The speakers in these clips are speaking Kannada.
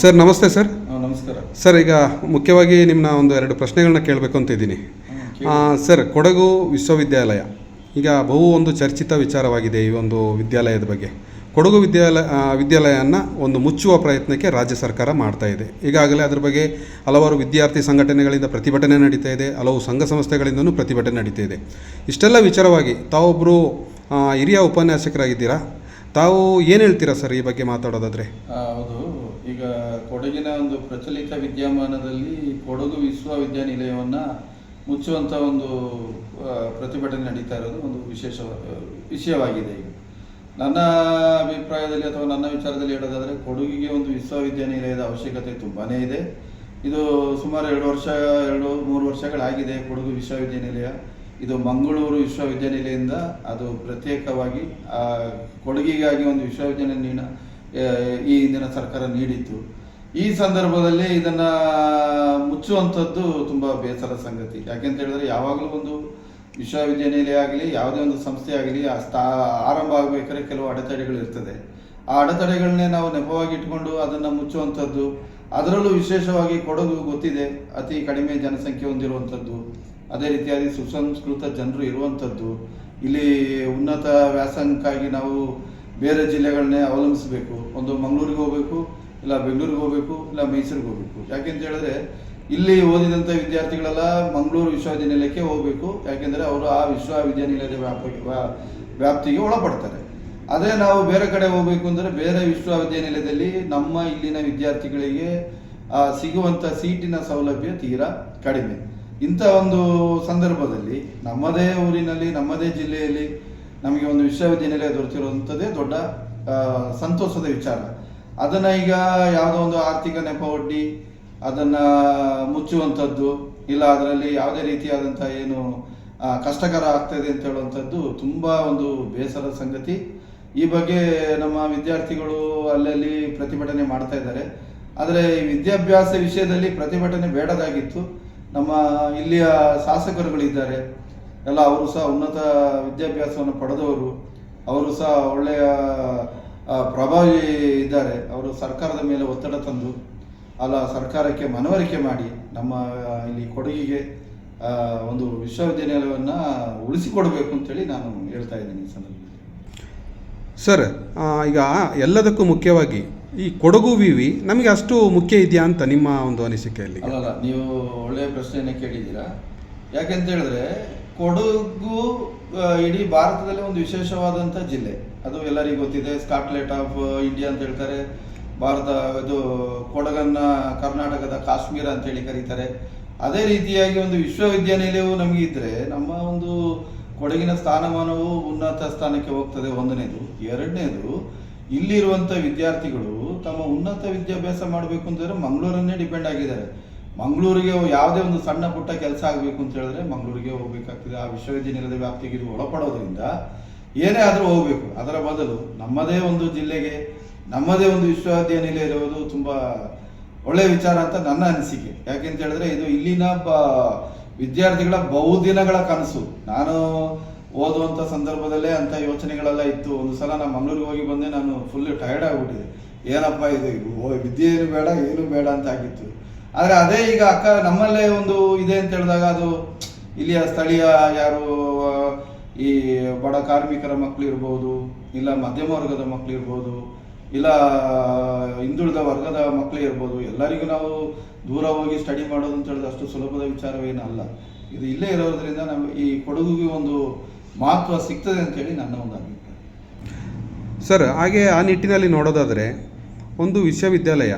ಸರ್ ನಮಸ್ತೆ ಸರ್. ನಮಸ್ಕಾರ. ಸರ್ ಈಗ ಮುಖ್ಯವಾಗಿ ನಿಮ್ಮನ್ನ ಒಂದು ಎರಡು ಪ್ರಶ್ನೆಗಳನ್ನ ಕೇಳಬೇಕು ಅಂತ ಇದ್ದೀನಿ. ಸರ್ ಕೊಡಗು ವಿಶ್ವವಿದ್ಯಾಲಯ. ಈಗ ಬಹು ಒಂದು ಚರ್ಚಿತ ವಿಚಾರವಾಗಿದೆ ಈ ಒಂದು ವಿದ್ಯಾಲಯದ ಬಗ್ಗೆ. ಕೊಡಗು ವಿದ್ಯಾಲಯ ವಿದ್ಯಾಲಯನ ಒಂದು ಮುಚ್ಚುವ ಪ್ರಯತ್ನಕ್ಕೆ ರಾಜ್ಯ ಸರ್ಕಾರ ಮಾಡ್ತಾ ಇದೆ. ಈಗಾಗಲೇ ಅದರ ಬಗ್ಗೆ ಹಲವಾರು ವಿದ್ಯಾರ್ಥಿ ಸಂಘಟನೆಗಳಿಂದ ಪ್ರತಿಭಟನೆ ನಡೀತಾ ಇದೆ. ಹಲವು ಸಂಘ ಸಂಸ್ಥೆಗಳಿಂದನೂ ಪ್ರತಿಭಟನೆ ನಡೀತಾ ಇದೆ. ಇಷ್ಟೆಲ್ಲ ವಿಚಾರವಾಗಿ ತಾವೊಬ್ಬರು ಹಿರಿಯ ಉಪನ್ಯಾಸಕರಾಗಿದ್ದೀರಾ? ತಾವು ಏನು ಹೇಳ್ತೀರಾ ಸರ್ ಈ ಬಗ್ಗೆ ಮಾತಾಡೋದಾದರೆ? ಹೌದು. ಈಗ ಕೊಡಗಿನ ಒಂದು ಪ್ರಚಲಿತ ವಿದ್ಯಮಾನದಲ್ಲಿ ಕೊಡಗು ವಿಶ್ವವಿದ್ಯಾನಿಲಯವನ್ನು ಮುಚ್ಚುವಂತ ಒಂದು ಪ್ರತಿಭಟನೆ ನಡೀತಾ ಇರೋದು ಒಂದು ವಿಶೇಷ ವಿಷಯವಾಗಿದೆ ಈಗ. ನನ್ನ ಅಭಿಪ್ರಾಯದಲ್ಲಿ ಅಥವಾ ನನ್ನ ವಿಚಾರದಲ್ಲಿ ಹೇಳೋದಾದರೆ ಕೊಡಗಿಗೆ ಒಂದು ವಿಶ್ವವಿದ್ಯಾನಿಲಯದ ಅವಶ್ಯಕತೆ ತುಂಬಾನೇ ಇದೆ. ಇದು ಸುಮಾರು ಎರಡು ವರ್ಷ, ಎರಡು, ಮೂರು ವರ್ಷಗಳಾಗಿದೆ ಕೊಡಗು ವಿಶ್ವವಿದ್ಯಾನಿಲಯ. ಇದು ಮಂಗಳೂರು ವಿಶ್ವವಿದ್ಯಾನಿಲಯದಿಂದ ಅದು ಪ್ರತ್ಯೇಕವಾಗಿ ಕೊಡಗಿಗಾಗಿ ಒಂದು ವಿಶ್ವವಿದ್ಯಾನಿಲಯ ಈ ಹಿಂದಿನ ಸರ್ಕಾರ ನೀಡಿತ್ತು ಈ ಸಂದರ್ಭದಲ್ಲಿ ಇದನ್ನ ಮುಚ್ಚುವಂಥದ್ದು ತುಂಬಾ ಬೇಸರ ಸಂಗತಿ. ಯಾಕೆಂತ ಹೇಳಿದ್ರೆ ಯಾವಾಗಲೂ ಒಂದು ವಿಶ್ವವಿದ್ಯಾನಿಲಯ ಆಗಲಿ, ಯಾವುದೇ ಒಂದು ಸಂಸ್ಥೆ ಆಗಲಿ, ಆ ಸ್ಥಾ ಆರಂಭ ಆಗಬೇಕಾದ್ರೆ ಕೆಲವು ಅಡೆತಡೆಗಳು ಇರ್ತದೆ. ಆ ಅಡೆತಡೆಗಳನ್ನೇ ನಾವು ನೆಪವಾಗಿ ಇಟ್ಕೊಂಡು ಅದನ್ನ ಮುಚ್ಚುವಂಥದ್ದು, ಅದರಲ್ಲೂ ವಿಶೇಷವಾಗಿ ಕೊಡಗು ಗೊತ್ತಿದೆ. ಅತಿ ಕಡಿಮೆ ಜನಸಂಖ್ಯೆ ಹೊಂದಿರುವಂಥದ್ದು, ಅದೇ ರೀತಿಯಾಗಿ ಸುಸಂಸ್ಕೃತ ಜನರು ಇರುವಂಥದ್ದು. ಇಲ್ಲಿ ಉನ್ನತ ವ್ಯಾಸಂಗಕ್ಕಾಗಿ ನಾವು ಬೇರೆ ಜಿಲ್ಲೆಗಳನ್ನೇ ಅವಲಂಬಿಸಬೇಕು. ಒಂದು ಮಂಗಳೂರಿಗೆ ಹೋಗಬೇಕು, ಇಲ್ಲ ಬೆಂಗಳೂರಿಗೆ ಹೋಗಬೇಕು, ಇಲ್ಲ ಮೈಸೂರಿಗೆ ಹೋಗಬೇಕು. ಯಾಕೆಂತ ಹೇಳಿದ್ರೆ, ಇಲ್ಲಿ ಓದಿದಂಥ ವಿದ್ಯಾರ್ಥಿಗಳೆಲ್ಲ ಮಂಗಳೂರು ವಿಶ್ವವಿದ್ಯಾನಿಲಯಕ್ಕೆ ಹೋಗಬೇಕು. ಯಾಕೆಂದರೆ ಅವರು ಆ ವಿಶ್ವವಿದ್ಯಾನಿಲಯದ ವ್ಯಾಪ ವ್ಯಾ- ವ್ಯಾಪ್ತಿಗೆ ಒಳಪಡ್ತಾರೆ. ಅದೇ ನಾವು ಬೇರೆ ಕಡೆ ಹೋಗಬೇಕು ಅಂದರೆ ಬೇರೆ ವಿಶ್ವವಿದ್ಯಾನಿಲಯದಲ್ಲಿ ನಮ್ಮ ಇಲ್ಲಿನ ವಿದ್ಯಾರ್ಥಿಗಳಿಗೆ ಸಿಗುವಂಥ ಸೀಟಿನ ಸೌಲಭ್ಯ ತೀರಾ ಕಡಿಮೆ. ಇಂಥ ಒಂದು ಸಂದರ್ಭದಲ್ಲಿ ನಮ್ಮದೇ ಊರಿನಲ್ಲಿ, ನಮ್ಮದೇ ಜಿಲ್ಲೆಯಲ್ಲಿ ನಮಗೆ ಒಂದು ವಿಶ್ವವಿದ್ಯಾನಿಲಯ ದೊರೆತಿರುವಂಥದ್ದೇ ದೊಡ್ಡ ಸಂತೋಷದ ವಿಚಾರ. ಅದನ್ನು ಈಗ ಯಾವುದೋ ಒಂದು ಆರ್ಥಿಕ ನೆಪ ಒಡ್ಡಿ ಅದನ್ನು ಮುಚ್ಚುವಂಥದ್ದು, ಇಲ್ಲ ಅದರಲ್ಲಿ ಯಾವುದೇ ರೀತಿಯಾದಂಥ ಏನು ಕಷ್ಟಕರ ಆಗ್ತದೆ ಅಂತ ಹೇಳುವಂಥದ್ದು ತುಂಬ ಒಂದು ಬೇಸರದ ಸಂಗತಿ. ಈ ಬಗ್ಗೆ ನಮ್ಮ ವಿದ್ಯಾರ್ಥಿಗಳು ಅಲ್ಲಲ್ಲಿ ಪ್ರತಿಭಟನೆ ಮಾಡ್ತಾ ಇದ್ದಾರೆ. ಆದರೆ ವಿದ್ಯಾಭ್ಯಾಸ ವಿಷಯದಲ್ಲಿ ಪ್ರತಿಭಟನೆ ಬೇಡದಾಗಿತ್ತು. ನಮ್ಮ ಇಲ್ಲಿಯ ಶಾಸಕರುಗಳಿದ್ದಾರೆ. ಎಲ್ಲ ಅವರು ಸಹ ಉನ್ನತ ವಿದ್ಯಾಭ್ಯಾಸವನ್ನು ಪಡೆದವರು. ಅವರು ಸಹ ಒಳ್ಳೆಯ ಪ್ರಭಾವಿ ಇದ್ದಾರೆ. ಅವರು ಸರ್ಕಾರದ ಮೇಲೆ ಒತ್ತಡ ತಂದು ಅಲ್ಲ ಸರ್ಕಾರಕ್ಕೆ ಮನವರಿಕೆ ಮಾಡಿ ನಮ್ಮ ಇಲ್ಲಿ ಕೊಡಗಿಗೆ ಒಂದು ವಿಶ್ವವಿದ್ಯಾನಿಲಯವನ್ನು ಉಳಿಸಿಕೊಡಬೇಕು ಅಂತೇಳಿ ನಾನು ಹೇಳ್ತಾ ಇದ್ದೀನಿ ಈ ಸಂದರ್ಭದಲ್ಲಿ. ಸರ್ ಈಗ ಎಲ್ಲದಕ್ಕೂ ಮುಖ್ಯವಾಗಿ ಈ ಕೊಡಗು ವಿವಿ ನಮಗೆ ಅಷ್ಟು ಮುಖ್ಯ ಇದೆಯಾ ಅಂತ ನಿಮ್ಮ ಒಂದು ಅನಿಸಿಕೆಯಲ್ಲಿ ಅಲ್ಲ ನೀವು ಒಳ್ಳೆಯ ಪ್ರಶ್ನೆಯನ್ನು ಕೇಳಿದ್ದೀರಾ? ಯಾಕೆಂತ ಹೇಳಿದ್ರೆ ಕೊಡಗು ಇಡೀ ಭಾರತದಲ್ಲಿ ಒಂದು ವಿಶೇಷವಾದಂಥ ಜಿಲ್ಲೆ. ಅದು ಎಲ್ಲರಿಗೂ ಗೊತ್ತಿದೆ ಸ್ಕಾಟ್ಲೆಟ್ ಆಫ್ ಇಂಡಿಯಾ ಅಂತ ಹೇಳ್ತಾರೆ. ಭಾರತ, ಇದು ಕೊಡಗನ್ನ ಕರ್ನಾಟಕದ ಕಾಶ್ಮೀರ ಅಂತ ಹೇಳಿ ಕರೀತಾರೆ. ಅದೇ ರೀತಿಯಾಗಿ ಒಂದು ವಿಶ್ವವಿದ್ಯಾನಿಲಯವು ನಮಗೆ ಇದ್ರೆ ನಮ್ಮ ಒಂದು ಕೊಡಗಿನ ಸ್ಥಾನಮಾನವು ಉನ್ನತ ಸ್ಥಾನಕ್ಕೆ ಹೋಗ್ತದೆ. ಒಂದನೇದು. ಎರಡನೇದು, ಇಲ್ಲಿರುವಂಥ ವಿದ್ಯಾರ್ಥಿಗಳು ತಮ್ಮ ಉನ್ನತ ವಿದ್ಯಾಭ್ಯಾಸ ಮಾಡಬೇಕು ಅಂತಂದರೆ ಮಂಗಳೂರನ್ನೇ ಡಿಪೆಂಡ್ ಆಗಿದ್ದಾರೆ. ಮಂಗಳೂರಿಗೆ ಯಾವುದೇ ಒಂದು ಸಣ್ಣ ಪುಟ್ಟ ಕೆಲಸ ಆಗಬೇಕು ಅಂತ ಹೇಳಿದ್ರೆ ಮಂಗಳೂರಿಗೆ ಹೋಗಬೇಕಾಗ್ತದೆ. ಆ ವಿಶ್ವವಿದ್ಯಾನಿಲಯದ ವ್ಯಾಪ್ತಿಗೆ ಇದು ಒಳಪಡೋದ್ರಿಂದ ಏನೇ ಆದರೂ ಹೋಗಬೇಕು. ಅದರ ಬದಲು ನಮ್ಮದೇ ಒಂದು ಜಿಲ್ಲೆಗೆ, ನಮ್ಮದೇ ಒಂದು ವಿಶ್ವವಿದ್ಯಾನಿಲಯ ಇರುವುದು ತುಂಬ ಒಳ್ಳೆಯ ವಿಚಾರ ಅಂತ ನನ್ನ ಅನಿಸಿಕೆ. ಯಾಕೆಂತ ಹೇಳಿದ್ರೆ ಇದು ಇಲ್ಲಿನ ಬ ವಿದ್ಯಾರ್ಥಿಗಳ ಬಹುದಿನಗಳ ಕನಸು. ನಾನು ಓದುವಂಥ ಸಂದರ್ಭದಲ್ಲೇ ಅಂಥ ಯೋಚನೆಗಳೆಲ್ಲ ಇತ್ತು. ಒಂದು ಸಲ ನಾನು ಮಂಗಳೂರಿಗೆ ಹೋಗಿ ಬಂದೆ, ನಾನು ಫುಲ್ ಟಯರ್ಡ್ ಆಗಿಬಿಟ್ಟಿದೆ. ಏನಪ್ಪ ಇದು? ವಿದ್ಯೆ ಏನು ಬೇಡ ಏನು ಬೇಡ ಅಂತ ಆಗಿತ್ತು. ಆದರೆ ಅದೇ ಈಗ ಅಕ್ಕ ನಮ್ಮಲ್ಲೇ ಒಂದು ಇದೆ ಅಂತ ಹೇಳಿದಾಗ ಅದು ಇಲ್ಲಿಯ ಸ್ಥಳೀಯ ಯಾರು ಈ ಬಡ ಕಾರ್ಮಿಕರ ಮಕ್ಕಳು ಇರ್ಬೋದು, ಇಲ್ಲ ಮಧ್ಯಮ ವರ್ಗದ ಮಕ್ಕಳು ಇರ್ಬೋದು, ಇಲ್ಲ ಹಿಂದುಳಿದ ವರ್ಗದ ಮಕ್ಕಳು ಇರ್ಬೋದು, ಎಲ್ಲರಿಗೂ ನಾವು ದೂರ ಹೋಗಿ ಸ್ಟಡಿ ಮಾಡೋದು ಅಂತ ಹೇಳಿದ್ರೆ ಅಷ್ಟು ಸುಲಭದ ವಿಚಾರವೇನಲ್ಲ. ಇದು ಇಲ್ಲೇ ಇರೋದ್ರಿಂದ ನಮ್ಮ ಈ ಕೊಡಗುಗೆ ಒಂದು ಮಹತ್ವ ಸಿಗ್ತದೆ ಅಂತೇಳಿ ನನ್ನ ಒಂದು ಅಭಿಪ್ರಾಯ. ಸರ್, ಹಾಗೆ ಆ ನಿಟ್ಟಿನಲ್ಲಿ ನೋಡೋದಾದರೆ ಒಂದು ವಿಶ್ವವಿದ್ಯಾಲಯ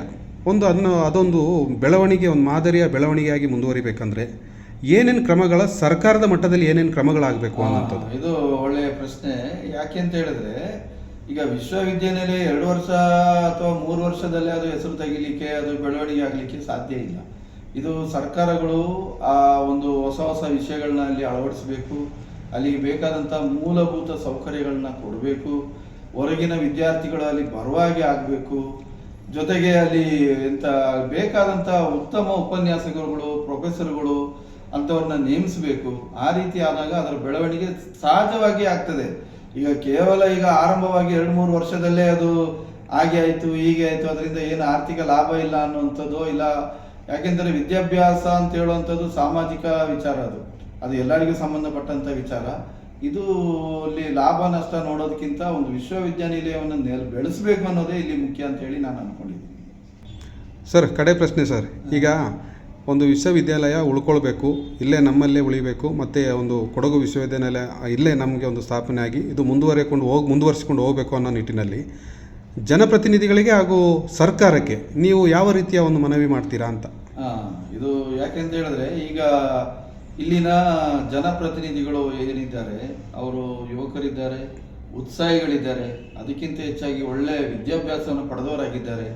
ಒಂದು ಅದನ್ನು ಅದೊಂದು ಬೆಳವಣಿಗೆ ಒಂದು ಮಾದರಿಯ ಬೆಳವಣಿಗೆಯಾಗಿ ಮುಂದುವರಿಬೇಕಂದ್ರೆ ಏನೇನು ಕ್ರಮಗಳ ಸರ್ಕಾರದ ಮಟ್ಟದಲ್ಲಿ ಏನೇನು ಕ್ರಮಗಳಾಗಬೇಕು ಅನ್ನೋಂಥದ್ದು. ಇದು ಒಳ್ಳೆಯ ಪ್ರಶ್ನೆ. ಯಾಕೆ ಅಂತ ಹೇಳಿದ್ರೆ ಈಗ ವಿಶ್ವವಿದ್ಯಾನಿಲಯ ಎರಡು ವರ್ಷ ಅಥವಾ ಮೂರು ವರ್ಷದಲ್ಲೇ ಅದು ಹೆಸರು ತೆಗಿಲಿಕ್ಕೆ ಅದು ಬೆಳವಣಿಗೆ ಆಗಲಿಕ್ಕೆ ಸಾಧ್ಯ ಇಲ್ಲ. ಇದು ಸರ್ಕಾರಗಳು ಆ ಒಂದು ಹೊಸ ಹೊಸ ವಿಷಯಗಳನ್ನ ಅಲ್ಲಿ ಅಳವಡಿಸಬೇಕು. ಅಲ್ಲಿಗೆ ಬೇಕಾದಂಥ ಮೂಲಭೂತ ಸೌಕರ್ಯಗಳನ್ನ ಕೊಡಬೇಕು. ಹೊರಗಿನ ವಿದ್ಯಾರ್ಥಿಗಳು ಅಲ್ಲಿ ಬರುವಾಗೆ ಆಗಬೇಕು. ಜೊತೆಗೆ ಅಲ್ಲಿ ಎಂತ ಬೇಕಾದಂಥ ಉತ್ತಮ ಉಪನ್ಯಾಸಕರುಗಳು ಪ್ರೊಫೆಸರ್ಗಳು ಅಂಥವ್ರನ್ನ ನೇಮಿಸಬೇಕು. ಆ ರೀತಿ ಆದಾಗ ಅದರ ಬೆಳವಣಿಗೆ ಸಹಜವಾಗಿ ಆಗ್ತದೆ. ಈಗ ಕೇವಲ ಈಗ ಆರಂಭವಾಗಿ ಎರಡು ಮೂರು ವರ್ಷದಲ್ಲೇ ಅದು ಹಾಗೆ ಆಯಿತು, ಹೀಗೆ ಆಯಿತು, ಅದರಿಂದ ಏನು ಆರ್ಥಿಕ ಲಾಭ ಇಲ್ಲ ಅನ್ನುವಂಥದ್ದು ಇಲ್ಲ, ಯಾಕೆಂದರೆ ವಿದ್ಯಾಭ್ಯಾಸ ಅಂತ ಹೇಳುವಂಥದ್ದು ಸಾಮಾಜಿಕ ವಿಚಾರ ಅದು. ಅದು ಎಲ್ಲರಿಗೂ ಸಂಬಂಧಪಟ್ಟಂಥ ವಿಚಾರ. ಇದು ಇಲ್ಲಿ ಲಾಭ ನಷ್ಟ ನೋಡೋದಕ್ಕಿಂತ ಒಂದು ವಿಶ್ವವಿದ್ಯಾನಿಲಯವನ್ನು ನೆಲ್ ಬೆಳೆಸಬೇಕು ಅನ್ನೋದೇ ಇಲ್ಲಿ ಮುಖ್ಯ ಅಂತ ಹೇಳಿ ನಾನು ಅನ್ಕೊಂಡಿದ್ದೀನಿ. ಸರ್ ಕಡೆ ಪ್ರಶ್ನೆ ಸರ್. ಈಗ ಒಂದು ವಿಶ್ವವಿದ್ಯಾಲಯ ಉಳ್ಕೊಳ್ಬೇಕು ಇಲ್ಲೇ ನಮ್ಮಲ್ಲೇ ಉಳಿಬೇಕು ಮತ್ತು ಒಂದು ಕೊಡಗು ವಿಶ್ವವಿದ್ಯಾನಿಲಯ ಇಲ್ಲೇ ನಮಗೆ ಒಂದು ಸ್ಥಾಪನೆ ಆಗಿ ಇದು ಮುಂದುವರೆಕೊಂಡು ಹೋಗಿ ಮುಂದುವರಿಸಿಕೊಂಡು ಹೋಗಬೇಕು ಅನ್ನೋ ನಿಟ್ಟಿನಲ್ಲಿ ಜನಪ್ರತಿನಿಧಿಗಳಿಗೆ ಹಾಗೂ ಸರ್ಕಾರಕ್ಕೆ ನೀವು ಯಾವ ರೀತಿಯ ಒಂದು ಮನವಿ ಮಾಡ್ತೀರಾ ಅಂತ? ಇದು ಯಾಕೆಂತ ಹೇಳಿದ್ರೆ ಈಗ ಇಲ್ಲಿನ ಜನಪ್ರತಿನಿಧಿಗಳು ಏನಿದ್ದಾರೆ, ಅವರು ಯುವಕರಿದ್ದಾರೆ, ಉತ್ಸಾಹಿಗಳಿದ್ದಾರೆ, ಅದಕ್ಕಿಂತ ಹೆಚ್ಚಾಗಿ ಒಳ್ಳೆ ವಿದ್ಯಾಭ್ಯಾಸವನ್ನು ಪಡೆದವರಾಗಿದ್ದಾರೆ.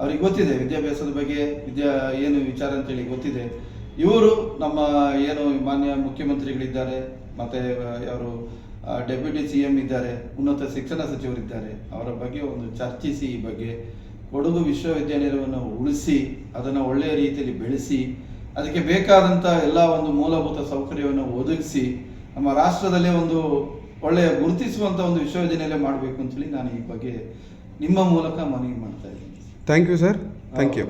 ಅವ್ರಿಗೆ ಗೊತ್ತಿದೆ, ವಿದ್ಯಾಭ್ಯಾಸದ ಬಗ್ಗೆ ವಿದ್ಯಾ, ಏನು ವಿಚಾರ ಅಂತೇಳಿ ಗೊತ್ತಿದೆ. ಇವರು ನಮ್ಮ ಏನು ಮಾನ್ಯ ಮುಖ್ಯಮಂತ್ರಿಗಳಿದ್ದಾರೆ, ಮತ್ತೆ ಅವರು ಡೆಪ್ಯೂಟಿ ಸಿ ಎಂ ಇದ್ದಾರೆ, ಉನ್ನತ ಶಿಕ್ಷಣ ಸಚಿವರಿದ್ದಾರೆ. ಅವರ ಬಗ್ಗೆ ಒಂದು ಚರ್ಚಿಸಿ ಈ ಬಗ್ಗೆ. ಕೊಡಗು ವಿಶ್ವವಿದ್ಯಾನಿಲಯವನ್ನು ಉಳಿಸಿ, ಅದನ್ನು ಒಳ್ಳೆಯ ರೀತಿಯಲ್ಲಿ ಬೆಳೆಸಿ ಅದಕ್ಕೆ ಬೇಕಾದಂಥ ಎಲ್ಲ ಒಂದು ಮೂಲಭೂತ ಸೌಕರ್ಯವನ್ನು ಒದಗಿಸಿ ನಮ್ಮ ರಾಷ್ಟ್ರದಲ್ಲೇ ಒಂದು ಒಳ್ಳೆಯ ಗುರುತಿಸುವಂಥ ಒಂದು ವಿಶ್ವವಿದ್ಯಾನಿಲಯ ಮಾಡಬೇಕು ಅಂತೇಳಿ ನಾನು ಈ ಬಗ್ಗೆ ನಿಮ್ಮ ಮೂಲಕ ಮನವಿ ಮಾಡ್ತಾ ಇದ್ದೀನಿ. Thank you sir thank you